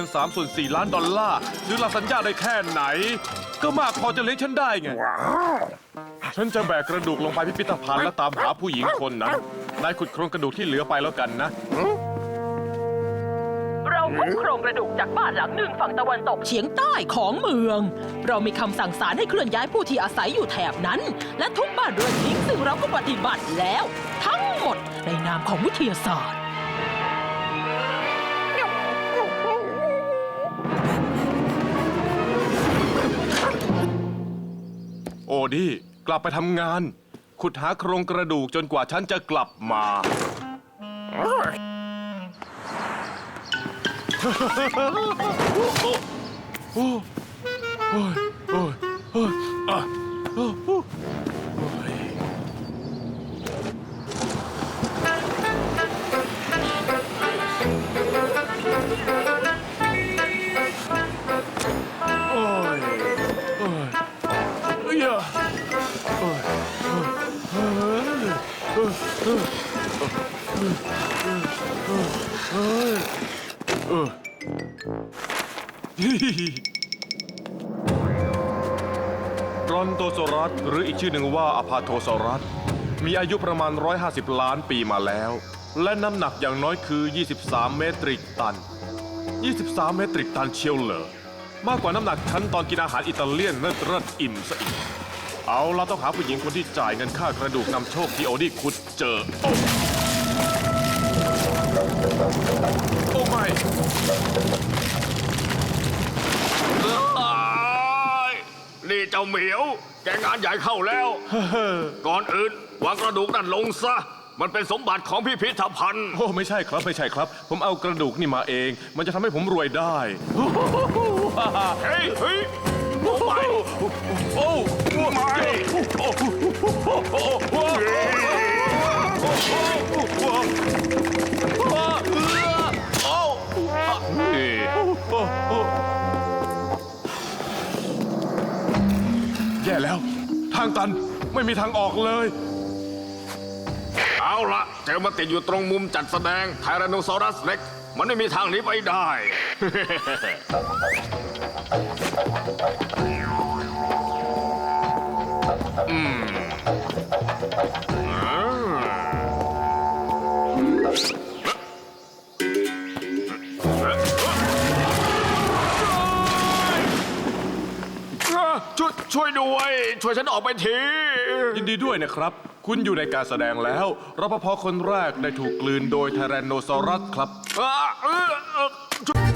งิน3ส่วน4ล้านดอลลาร์ซื้อลาสัญญาได้แค่ไหน ก็มากพอจะเลี้ยงฉันได้ไง ฉันจะแบกกระดูกลงไปพิพิธภัณฑ์และตามหาผู้หญิงคนนั้นนายขุดโครงกระดูกที่เหลือไปแล้วกันนะ เราพบโครงกระดูกจากบ้านหลังหนึ่งฝั่งตะวันตกเฉียงใต้ของเมือง เรามีคำสั่งศาลให้เคลื่อนย้ายผู้ที่อาศัยอยู่แถบนั้น และทุกบ้านเรือนทิ้งซึ่งเราก็ปฏิบัติแล้ว ทั้งหมดในนามของวิทยาศาสตร์ ดีกลับไปทำงาน ขุดหาโครงกระดูกจนกว่าฉันจะกลับมา ยรอนโตโซรัสหรืออีกชื่อหนึ่งว่าอพาโทโซรัส มีอายุประมาณ 150 ล้านปีมาแล้ว และน้ำหนักอย่างน้อยคือ 23 เมตริกตัน 23 เมตริกตันเชียวเหรอ มากกว่าน้ำหนักฉันตอนกินอาหารอิตาเลียนเลิศเลิศอิ่มซะอีก เอาเราต้องหาผู้หญิงคนที่จ่ายเงินค่ากระดูกนำโชคที่โอดี้ขุดเจอ โอ้โอ้ไม่อ้ายนี่เจ้าเหมียว แกงานใหญ่เข้าแล้ว ก่อนอื่นวางกระดูกนั่นลงซะ มันเป็นสมบัติของพิพิธภัณฑ์ โอ้ไม่ใช่ครับไม่ใช่ครับ ผมเอากระดูกนี่มาเอง มันจะทำให้ผมรวยได้ เฮ้ยเฮ้ยโอ้ไม่โอ้ไม่แย่แล้ว ทางตันไม่มีทางออกเลย เอาละเจอมาติดอยู่ตรงมุมจัดแสดงไทแรนโนซอรัสเล็ก มันไม่มีทางหนีไปได้ ช่วยช่วยด้วย ช่วยฉันออกไปทียินดีด้วยนะครับ คุณอยู่ในการแสดงแล้วรปภคนแรกได้ถูกกลืนโดยไทแรนโนซอรัสครับ อะเออเออช่วย